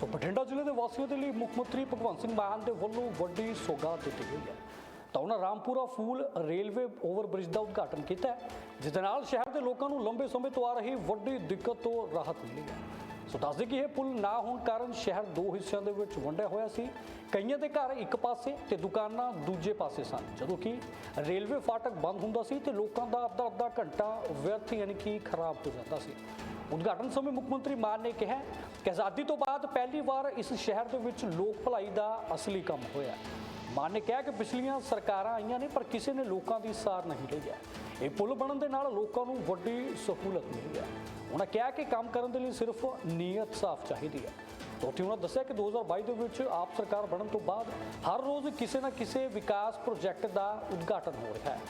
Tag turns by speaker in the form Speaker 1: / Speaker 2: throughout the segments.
Speaker 1: ਸੋ ਬਠਿੰਡਾ ਜ਼ਿਲ੍ਹੇ ਦੇ ਵਾਸੀਆਂ ਦੇ ਲਈ ਮੁੱਖ ਮੰਤਰੀ ਭਗਵੰਤ ਸਿੰਘ ਮਾਨ ਦੇ ਵੱਲੋਂ ਵੱਡੀ ਸੌਗਾਤ ਦਿੱਤੀ ਗਈ ਹੈ। ਤਾਂ ਉਹਨਾਂ ਰਾਮਪੁਰਾ ਫੂਲ ਰੇਲਵੇ ਓਵਰਬ੍ਰਿਜ ਦਾ ਉਦਘਾਟਨ ਕੀਤਾ ਜਿਸ ਦੇ ਨਾਲ ਸ਼ਹਿਰ ਦੇ ਲੋਕਾਂ ਨੂੰ ਲੰਬੇ ਸਮੇਂ ਤੋਂ ਆ ਰਹੀ ਵੱਡੀ ਦਿੱਕਤ ਤੋਂ ਰਾਹਤ ਮਿਲੀ ਹੈ। ਸੋ ਦੱਸਦੇ ਕਿ ਇਹ ਪੁਲ ਨਾ ਹੋਣ ਕਾਰਨ ਸ਼ਹਿਰ ਦੋ ਹਿੱਸਿਆਂ ਦੇ ਵਿੱਚ ਵੰਡਿਆ ਹੋਇਆ ਸੀ। ਕਈਆਂ ਦੇ ਘਰ ਇੱਕ ਪਾਸੇ ਤੇ ਦੁਕਾਨਾਂ ਦੂਜੇ ਪਾਸੇ ਸਨ। ਜਦੋਂ ਕਿ ਰੇਲਵੇ ਫਾਟਕ ਬੰਦ ਹੁੰਦਾ ਸੀ ਤੇ ਲੋਕਾਂ ਦਾ ਅੱਧਾ ਅੱਧਾ ਘੰਟਾ ਵਿਅਰਥ ਯਾਨੀ ਕਿ ਖਰਾਬ ਹੋ ਜਾਂਦਾ ਸੀ। ਉਦਘਾਟਨ ਸਮੇਂ ਮੁੱਖ ਮੰਤਰੀ ਮਾਨ ਨੇ ਕਿਹਾ ਕਿ ਆਜ਼ਾਦੀ ਤੋਂ ਬਾਅਦ ਪਹਿਲੀ ਵਾਰ ਇਸ ਸ਼ਹਿਰ ਦੇ ਵਿੱਚ ਲੋਕ ਭਲਾਈ ਦਾ ਅਸਲੀ ਕੰਮ ਹੋਇਆ ਮਾਨ ਨੇ ਕਿਹਾ ਕਿ ਪਿਛਲੀਆਂ ਸਰਕਾਰਾਂ ਆਈਆਂ ਨੇ, ਪਰ ਕਿਸੇ ਨੇ ਲੋਕਾਂ ਦੀ ਸਾਰ ਨਹੀਂ ਲਈ ਹੈ। ਇਹ ਪੁਲ ਬਣਨ ਦੇ ਨਾਲ ਲੋਕਾਂ ਨੂੰ ਵੱਡੀ ਸਹੂਲਤ ਮਿਲੀ ਹੈ। ਉਹਨਾਂ ਕਿਹਾ ਕਿ ਕੰਮ ਕਰਨ ਦੇ ਲਈ ਸਿਰਫ ਨੀਅਤ ਸਾਫ਼ ਚਾਹੀਦੀ ਹੈ। ਉੱਥੇ ਉਹਨਾਂ ਦੱਸਿਆ ਕਿ 2022 ਦੇ ਵਿੱਚ ਆਪ ਸਰਕਾਰ ਬਣਨ ਤੋਂ ਬਾਅਦ ਹਰ ਰੋਜ਼ ਕਿਸੇ ਨਾ ਕਿਸੇ ਵਿਕਾਸ ਪ੍ਰੋਜੈਕਟ ਦਾ ਉਦਘਾਟਨ ਹੋ ਰਿਹਾ ਹੈ।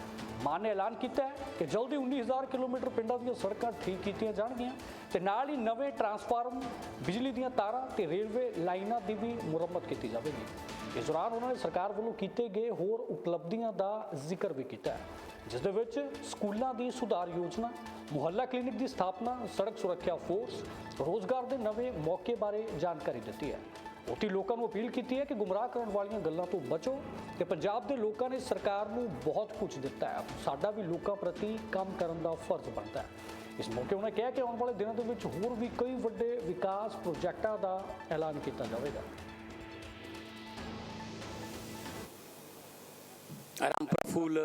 Speaker 1: ਮਾਨ ਨੇ ਐਲਾਨ ਕੀਤਾ ਹੈ ਕਿ ਜਲਦੀ 19000 ਕਿਲੋਮੀਟਰ ਪਿੰਡਾਂ ਦੀਆਂ ਸੜਕਾਂ ਠੀਕ ਕੀਤੀਆਂ ਜਾਣਗੀਆਂ ਤੇ ਨਾਲ ਹੀ ਨਵੇਂ ਟਰਾਂਸਫਾਰਮ, ਬਿਜਲੀ ਦੀਆਂ ਤਾਰਾਂ ਤੇ ਰੇਲਵੇ ਲਾਈਨਾਂ ਦੀ ਵੀ ਮੁਰੰਮਤ ਕੀਤੀ ਜਾਵੇਗੀ। ਇਸ ਦੌਰਾਨ ਉਹਨਾਂ ਨੇ ਸਰਕਾਰ ਵੱਲੋਂ ਕੀਤੇ ਗਏ ਹੋਰ ਉਪਲਬਧੀਆਂ ਦਾ ਜ਼ਿਕਰ ਵੀ ਕੀਤਾ ਹੈ। ਜਿਸ ਦੇ ਵਿੱਚ ਸਕੂਲਾਂ ਦੀ ਸੁਧਾਰ ਯੋਜਨਾ, ਮੁਹੱਲਾ ਕਲੀਨਿਕ ਦੀ ਸਥਾਪਨਾ, ਸੜਕ ਸੁਰੱਖਿਆ ਫੋਰਸ, ਰੋਜ਼ਗਾਰ ਦੇ ਨਵੇਂ ਮੌਕੇ ਬਾਰੇ ਜਾਣਕਾਰੀ ਦਿੱਤੀ ਹੈ। ਉੱਥੇ ਲੋਕਾਂ ਨੂੰ ਅਪੀਲ ਕੀਤੀ ਹੈ ਕਿ ਗੁੰਮਰਾਹ ਕਰਨ ਵਾਲੀਆਂ ਗੱਲਾਂ ਤੋਂ ਬਚੋ ਤੇ ਪੰਜਾਬ ਦੇ ਲੋਕਾਂ ਨੇ ਸਰਕਾਰ ਨੂੰ ਬਹੁਤ ਕੁਝ ਦਿੱਤਾ ਹੈ। ਸਾਡਾ ਵੀ ਲੋਕਾਂ ਪ੍ਰਤੀ ਕੰਮ ਕਰਨ ਦਾ ਫਰਜ਼ ਬਣਦਾ ਹੈ। ਇਸ ਮੌਕੇ ਉਹਨਾਂ ਕਿਹਾ ਕਿ ਆਉਣ ਵਾਲੇ ਦਿਨਾਂ ਦੇ ਵਿੱਚ ਹੋਰ ਵੀ ਕਈ ਵੱਡੇ ਵਿਕਾਸ ਪ੍ਰੋਜੈਕਟਾਂ ਦਾ ਐਲਾਨ ਕੀਤਾ ਜਾਵੇਗਾ।
Speaker 2: ਰਾਮਪੁਰ ਫੂਲ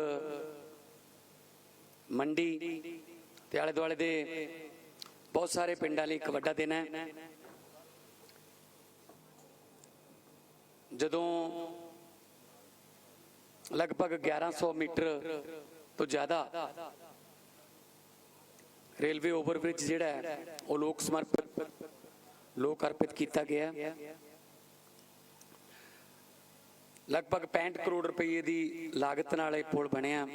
Speaker 2: ਮੰਡੀ ਤੇ ਆਲੇ ਦੁਆਲੇ ਦੇ ਬਹੁਤ ਸਾਰੇ ਪਿੰਡਾਂ ਲਈ ਇੱਕ ਵੱਡਾ ਦਿਨ ਹੈ। ਜਦੋਂ ਲਗਭਗ 1100 ਮੀਟਰ ਤੋਂ ਜ਼ਿਆਦਾ ਰੇਲਵੇ ਓਵਰਬ੍ਰਿਜ ਜਿਹੜਾ ਹੈ, ਉਹ ਲੋਕ ਸਮਰਪਿਤ, ਲੋਕ ਅਰਪਿਤ ਕੀਤਾ ਗਿਆ ਲਗਭਗ 65 ਕਰੋੜ ਰੁਪਏ ਦੀ ਲਾਗਤ ਨਾਲ ਇਹ ਪੁਲ ਬਣਿਆ।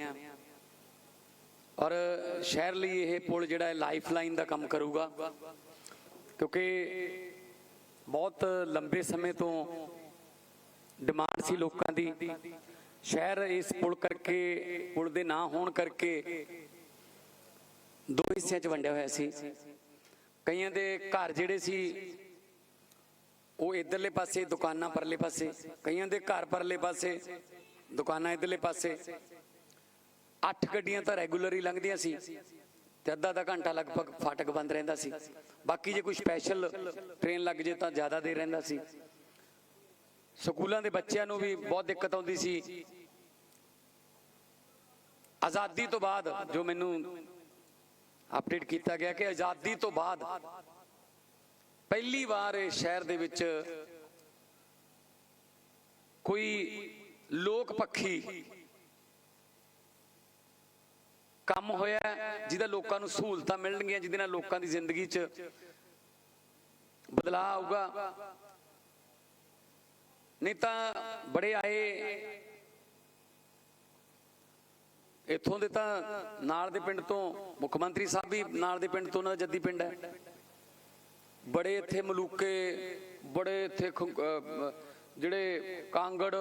Speaker 2: ਔਰ ਸ਼ਹਿਰ ਲਈ ਇਹ ਪੁਲ ਜਿਹੜਾ ਹੈ ਲਾਈਫ ਦਾ ਕੰਮ ਕਰੂਗਾ। ਕਿਉਂਕਿ ਬਹੁਤ ਲੰਬੇ ਸਮੇਂ ਤੋਂ ਡਿਮਾਂਡ ਸੀ ਲੋਕਾਂ ਦੀ। ਸ਼ਹਿਰ ਇਸ ਪੁਲ ਕਰਕੇ, ਪੁਲ ਦੇ ਨਾ ਹੋਣ ਕਰਕੇ ਦੋ ਹਿੱਸਿਆਂ 'ਚ ਵੰਡਿਆ ਹੋਇਆ ਸੀ। ਕਈਆਂ ਦੇ ਘਰ ਜਿਹੜੇ ਸੀ, ਉਹ ਇਧਰਲੇ ਪਾਸੇ, ਦੁਕਾਨਾਂ ਪਰਲੇ ਪਾਸੇ। ਕਈਆਂ ਦੇ ਘਰ ਪਰਲੇ ਪਾਸੇ, ਦੁਕਾਨਾਂ ਇਧਰਲੇ ਪਾਸੇ। ਅੱਠ ਗੱਡੀਆਂ ਤਾਂ ਰੈਗੂਲਰ ਹੀ ਲੰਘਦੀਆਂ ਸੀ ਤੇ ਅੱਧਾ ਅੱਧਾ ਘੰਟਾ ਲਗਭਗ ਫਾਟਕ ਬੰਦ ਰਹਿੰਦਾ ਸੀ। ਬਾਕੀ ਜੇ ਕੋਈ ਸਪੈਸ਼ਲ ਟ੍ਰੇਨ ਲੱਗ ਜੇ ਤਾਂ ਜ਼ਿਆਦਾ ਦੇਰ ਰਹਿੰਦਾ ਸੀ। ਸਕੂਲਾਂ ਦੇ ਬੱਚਿਆਂ ਨੂੰ ਵੀ ਬਹੁਤ ਦਿੱਕਤ ਆਉਂਦੀ ਸੀ। ਆਜ਼ਾਦੀ ਤੋਂ ਬਾਅਦ ਜੋ ਮੈਨੂੰ ਅਪਡੇਟ ਕੀਤਾ ਗਿਆ ਕਿ ਆਜ਼ਾਦੀ ਤੋਂ ਬਾਅਦ ਪਹਿਲੀ ਵਾਰ ਇਹ ਸ਼ਹਿਰ ਦੇ ਵਿੱਚ ਕੋਈ ਲੋਕ ਪੱਖੀ ਕੰਮ ਹੋਇਆ ਜਿਹਦਾ ਲੋਕਾਂ ਨੂੰ ਸਹੂਲਤਾਂ ਮਿਲਣਗੀਆਂ, ਜਿਹਦੇ ਨਾਲ ਲੋਕਾਂ ਦੀ ਜ਼ਿੰਦਗੀ 'ਚ ਬਦਲਾਅ ਆਊਗਾ। ਨਹੀਂ ਤਾਂ ਬੜੇ ਆਏ। ਇੱਥੋਂ ਦੇ ਤਾਂ ਨਾਲ ਦੇ ਪਿੰਡ ਤੋਂ ਮੁੱਖ ਮੰਤਰੀ ਸਾਹਿਬ ਵੀ ਨਾਲ ਦੇ ਪਿੰਡ ਤੋਂ ਉਹਨਾਂ ਦਾ ਜੱਦੀ ਪਿੰਡ ਹੈ। ਬੜੇ ਇੱਥੇ ਮਲੂਕੇ, ਬੜੇ ਇੱਥੇ ਜਿਹੜੇ ਕਾਂਗੜ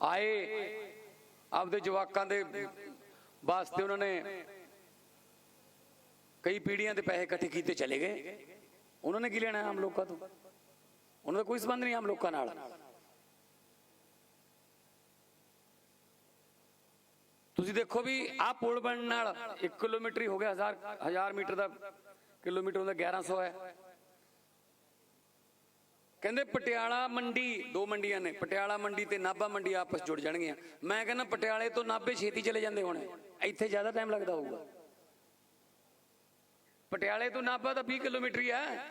Speaker 2: ਆਏ। ਆਪਦੇ ਜਵਾਕਾਂ ਦੇ ਵਾਸਤੇ ਉਹਨਾਂ ਨੇ ਕਈ ਪੀੜੀਆਂ ਦੇ ਪੈਸੇ ਇਕੱਠੇ ਕੀਤੇ ਚਲੇ ਗਏ। ਉਹਨਾਂ ਨੇ ਕੀ ਲੈਣਾ ਆਮ ਲੋਕਾਂ ਤੋਂ? ਉਹਨਾਂ ਦਾ ਕੋਈ ਸੰਬੰਧ ਨਹੀਂ ਆਮ ਲੋਕਾਂ ਨਾਲ। ਤੁਸੀਂ ਦੇਖੋ ਵੀ ਆਹ ਪੁਲ ਬਣਨ ਨਾਲ 1 ਕਿਲੋਮੀਟਰ ਹੀ ਹੋ ਗਿਆ 1000 1000 ਮੀਟਰ ਦਾ ਕਿਲੋਮੀਟਰ ਹੁੰਦਾ 1100 ਹੈ। ਕਹਿੰਦੇ ਪਟਿਆਲਾ ਮੰਡੀ, ਦੋ ਮੰਡੀਆਂ ਨੇ, ਪਟਿਆਲਾ ਮੰਡੀ ਤੇ ਨਾਭਾ ਮੰਡੀ ਆਪਸ ਜੁੜ ਜਾਣਗੀਆਂ। ਮੈਂ ਕਹਿੰਦਾ ਪਟਿਆਲੇ ਤੋਂ ਨਾਭੇ ਛੇਤੀ ਚਲੇ ਜਾਂਦੇ ਹੋਣੇ, ਇੱਥੇ ਜ਼ਿਆਦਾ ਟਾਈਮ ਲੱਗਦਾ ਹੋਊਗਾ। ਪਟਿਆਲੇ ਤੋਂ ਨਾਭਾ ਤਾਂ 20 ਕਿਲੋਮੀਟਰ ਹੀ ਹੈ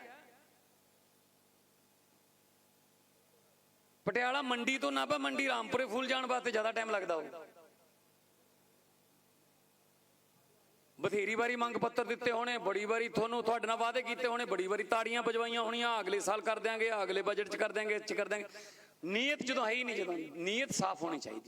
Speaker 2: ਪਟਿਆਲਾ ਮੰਡੀ ਤੋਂ ਨਾਭਾ ਮੰਡੀ ਰਾਮਪੁਰੇ ਫੁੱਲ ਜਾਣ ਵਾਸਤੇ ਜ਼ਿਆਦਾ ਟਾਈਮ ਲੱਗਦਾ ਹੋਊਗਾ ਬਥੇਰੀ ਵਾਰੀ ਮੰਗ ਪੱਤਰ ਦਿੱਤੇ ਹੋਣੇ, ਬੜੀ ਵਾਰੀ ਤੁਹਾਨੂੰ ਤੁਹਾਡੇ ਨਾਲ ਵਾਅਦੇ ਕੀਤੇ ਹੋਣੇ, ਬੜੀ ਵਾਰੀ ਤਾੜੀਆਂ ਵਜਵਾਈਆਂ ਹੋਣੀਆਂ, ਅਗਲੇ ਸਾਲ ਕਰ ਦਿਆਂਗੇ, ਅਗਲੇ ਬਜਟ 'ਚ ਕਰ ਦਿਆਂਗੇ ਇਹ 'ਚ ਕਰ ਦਿਆਂਗੇ। ਨੀਅਤ ਜਦੋਂ ਹੈ ਹੀ ਨਹੀਂ, ਜਦੋਂ ਨੀਅਤ ਸਾਫ਼ ਹੋਣੀ ਚਾਹੀਦੀ।